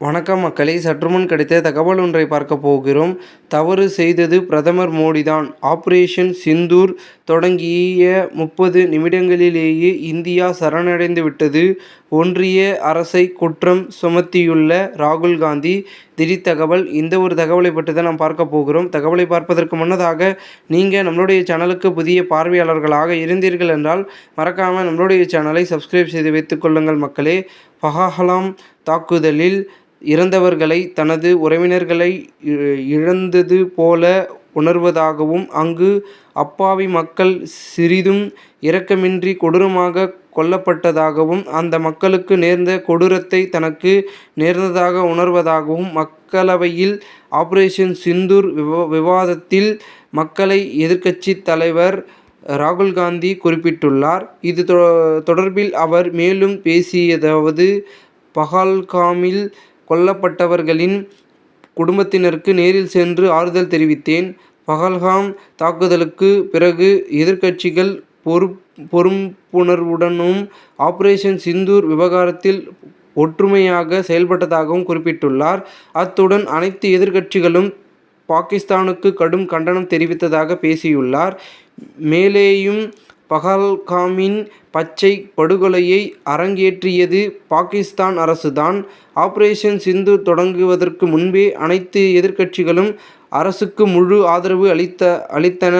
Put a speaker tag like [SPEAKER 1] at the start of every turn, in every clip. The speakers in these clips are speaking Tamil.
[SPEAKER 1] வணக்கம் மக்களே சற்றுமுன் கிடைத்த தகவல் ஒன்றை பார்க்க போகிறோம். தவறு செய்தது பிரதமர் மோடி தான் ஆபரேஷன் சிந்தூர் தொடங்கிய முப்பது நிமிடங்களிலேயே இந்தியா சரணடைந்து விட்டது. ஒன்றிய அரசை குற்றம் சுமத்தியுள்ள ராகுல் காந்தி திடீர் தகவல். இந்த ஒரு தகவலை பற்றி தான் நாம் பார்க்க போகிறோம். தகவலை பார்ப்பதற்கு முன்னதாக நீங்கள் நம்மளுடைய சேனலுக்கு புதிய பார்வையாளர்களாக இருந்தீர்கள் என்றால் மறக்காமல் நம்மளுடைய சேனலை சப்ஸ்கிரைப் செய்து வைத்துக்கொள்ளுங்கள் மக்களே. பஹாஹலாம் தாக்குதலில் இறந்தவர்களை தனது உறவினர்களை இழந்தது போல உணர்வதாகவும் அங்கு அப்பாவி மக்கள் சிறிதும் இரக்கமின்றி கொடூரமாக கொல்லப்பட்டதாகவும் அந்த மக்களுக்கு நேர்ந்த கொடூரத்தை தனக்கு நேர்ந்ததாக உணர்வதாகவும் மக்களவையில் ஆபரேஷன் சிந்தூர் விவா விவாதத்தில் மக்களை எதிர்க்கட்சி தலைவர் ராகுல் காந்தி குறிப்பிட்டுள்ளார். இது தொடர்பில் அவர் மேலும் பேசியதாவது பஹல்காமில் கொல்லப்பட்டவர்களின் குடும்பத்தினருக்கு நேரில் சென்று ஆறுதல் தெரிவித்தேன். பகல்காம் தாக்குதலுக்கு பிறகு எதிர்க்கட்சிகள் பொறுப்புணர்வுடனும் ஆபரேஷன் சிந்தூர் விவகாரத்தில் ஒற்றுமையாக செயல்பட்டதாகவும் குறிப்பிட்டுள்ளார். அத்துடன் அனைத்து எதிர்க்கட்சிகளும் பாகிஸ்தானுக்கு கடும் கண்டனம் தெரிவித்ததாக பேசியுள்ளார். மேலேயும் பஹல்காமின் பச்சை படுகொலையை அரங்கேற்றியது பாகிஸ்தான் அரசுதான். ஆபரேஷன் சிந்து தொடங்குவதற்கு முன்பே அனைத்து எதிர்க்கட்சிகளும் அரசுக்கு முழு ஆதரவு அளித்த அளித்தன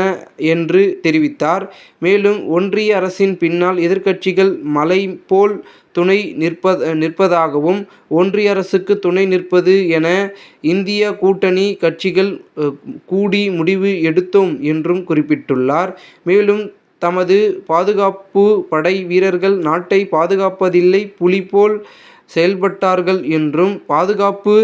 [SPEAKER 1] என்று தெரிவித்தார். மேலும் ஒன்றிய அரசின் பின்னால் எதிர்க்கட்சிகள் மலை போல் துணை நிற்ப நிற்பதாகவும் ஒன்றிய அரசுக்கு துணை நிற்பது என இந்திய கூட்டணி கட்சிகள் கூடி முடிவு எடுத்தோம் என்றும் குறிப்பிட்டுள்ளார். மேலும் தமது பாதுகாப்பு படை வீரர்கள் நாட்டை பாதுகாப்பதில்லை புலி போல் செயல்பட்டார்கள் என்றும் பாதுகாப்பு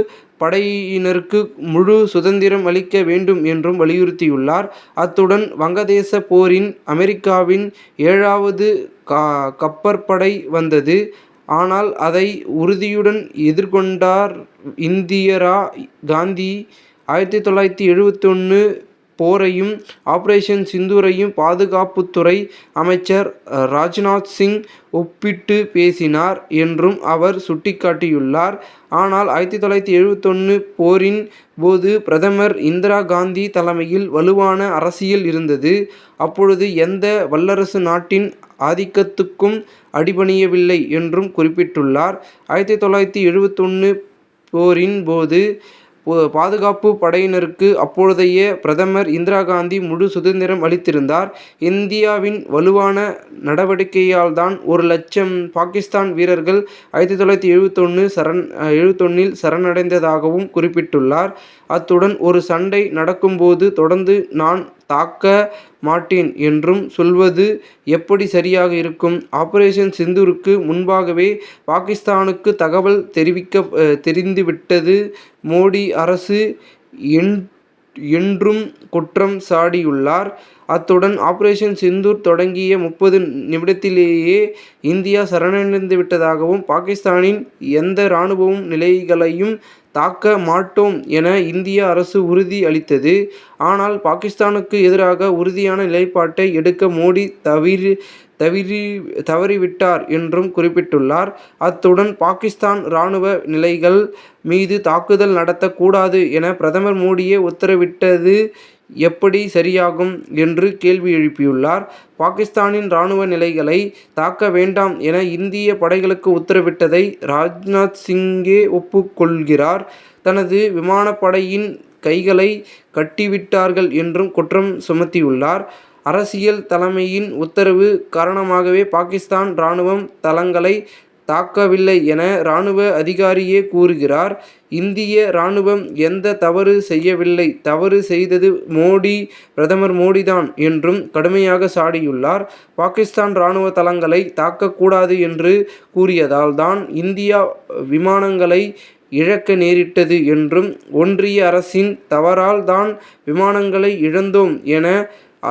[SPEAKER 1] படையினருக்கு முழு சுதந்திரம் அளிக்க வேண்டும் என்றும் வலியுறுத்தியுள்ளார். அத்துடன் வங்கதேச போரின் அமெரிக்காவின் ஏழாவது கப்பற்படை வந்தது. ஆனால் அதை உறுதியுடன் எதிர்கொண்டார் இந்தியரா காந்தி. ஆயிரத்தி தொள்ளாயிரத்தி எழுபத்தொன்னு போரையும் ஆபரேஷன் சிந்தூரையும் பாதுகாப்புத்துறை அமைச்சர் ராஜ்நாத் சிங் ஒப்பிட்டு பேசினார் என்றும் அவர் சுட்டிக்காட்டியுள்ளார். ஆனால் ஆயிரத்தி தொள்ளாயிரத்தி எழுபத்தொன்னு போரின் போது பிரதமர் இந்திரா காந்தி தலைமையில் வலுவான அரசியல் இருந்தது. அப்பொழுது எந்த வல்லரசு நாட்டின் ஆதிக்கத்துக்கும் அடிபணியவில்லை என்றும் குறிப்பிட்டுள்ளார். ஆயிரத்தி தொள்ளாயிரத்தி எழுபத்தொன்னு போரின் போது பாதுகாப்பு படையினருக்கு அப்பொழுதைய பிரதமர் இந்திரா காந்தி முழு சுதந்திரம் அளித்திருந்தார். இந்தியாவின் வலுவான நடவடிக்கையால்தான் ஒரு லட்சம் பாகிஸ்தான் வீரர்கள் ஆயிரத்தி தொள்ளாயிரத்தி எழுபத்தொன்னு சரண் எழுபத்தொன்னில் சரணடைந்ததாகவும் குறிப்பிட்டுள்ளார். அத்துடன் ஒரு சண்டை நடக்கும்போது தொடர்ந்து நான் தாக்க மாட்டேன் என்றும் சொல்வது எப்படி சரியாக இருக்கும்? ஆபரேஷன் சிந்தூருக்கு முன்பாகவே பாகிஸ்தானுக்கு தகவல் தெரிவிக்க தெரிந்துவிட்டது மோடி அரசு என் என்றும் குற்றம் சாடியுள்ளார். அத்துடன் ஆபரேஷன் சிந்தூர் தொடங்கிய முப்பது நிமிடத்திலேயே இந்தியா சரணடைந்து விட்டதாகவும் பாகிஸ்தானின் எந்த ராணுவ நிலைகளையும் தாக்க மாட்டோம் என இந்திய அரசு உறுதி அளித்தது. ஆனால் பாகிஸ்தானுக்கு எதிராக உறுதியான நிலைப்பாட்டை எடுக்க மோடி தவிரி தவிரி தவறிவிட்டார் என்றும் குறிப்பிட்டுள்ளார். அத்துடன் பாகிஸ்தான் ராணுவ நிலைகள் மீது தாக்குதல் நடத்தக்கூடாது என பிரதமர் மோடியே உத்தரவிட்டது எப்படி சரியாகும்? என்று கேள்வி எழுப்பியுள்ளார். பாகிஸ்தானின் ராணுவ நிலைகளை தாக்க வேண்டாம் என இந்திய படைகளுக்கு உத்தரவிட்டதை ராஜ்நாத் சிங்கே ஒப்புக்கொள்கிறார் தனது விமானப்படையின் கைகளை கட்டிவிட்டார்கள் என்றும் குற்றம் சுமத்தியுள்ளார். அரசியல் தலைமையின் உத்தரவு காரணமாகவே பாகிஸ்தான் இராணுவம் தளங்களை தாக்கவில்லை என இராணுவ அதிகாரியே கூறுகிறார். இந்திய ராணுவம் எந்த தவறு செய்யவில்லை தவறு செய்தது மோடி பிரதமர் மோடிதான் என்றும் கடுமையாக சாடியுள்ளார். பாகிஸ்தான் ராணுவ தளங்களை தாக்கக்கூடாது என்று கூறியதால் தான் இந்தியா விமானங்களை இழக்க நேரிட்டது என்றும் ஒன்றிய அரசின் தவறால் தான் விமானங்களை இழந்தோம் என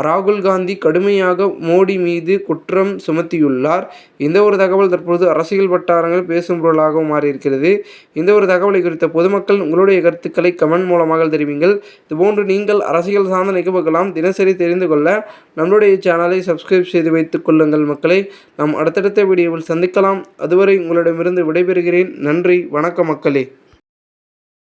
[SPEAKER 1] ராகுல் காந்தி கடுமையாக மோடி மீது குற்றம் சுமத்தியுள்ளார். இந்த ஒரு தகவல் தற்போது அரசியல் வட்டாரங்கள் பேசும் பொருளாகவும் மாறியிருக்கிறது. இந்த ஒரு தகவலை குறித்த பொதுமக்கள் உங்களுடைய கருத்துக்களை கமெண்ட் மூலமாக தெரிவிங்கள். இதுபோன்று நீங்கள் அரசியல் சார்ந்த நிகழ்வுகளாம் தினசரி தெரிந்து கொள்ள நம்மளுடைய சேனலை சப்ஸ்கிரைப் செய்து வைத்துக் கொள்ளுங்கள் மக்களை நாம் அடுத்தடுத்த வீடியோவில் சந்திக்கலாம். அதுவரை உங்களிடமிருந்து விடைபெறுகிறேன். நன்றி வணக்கம் மக்களே.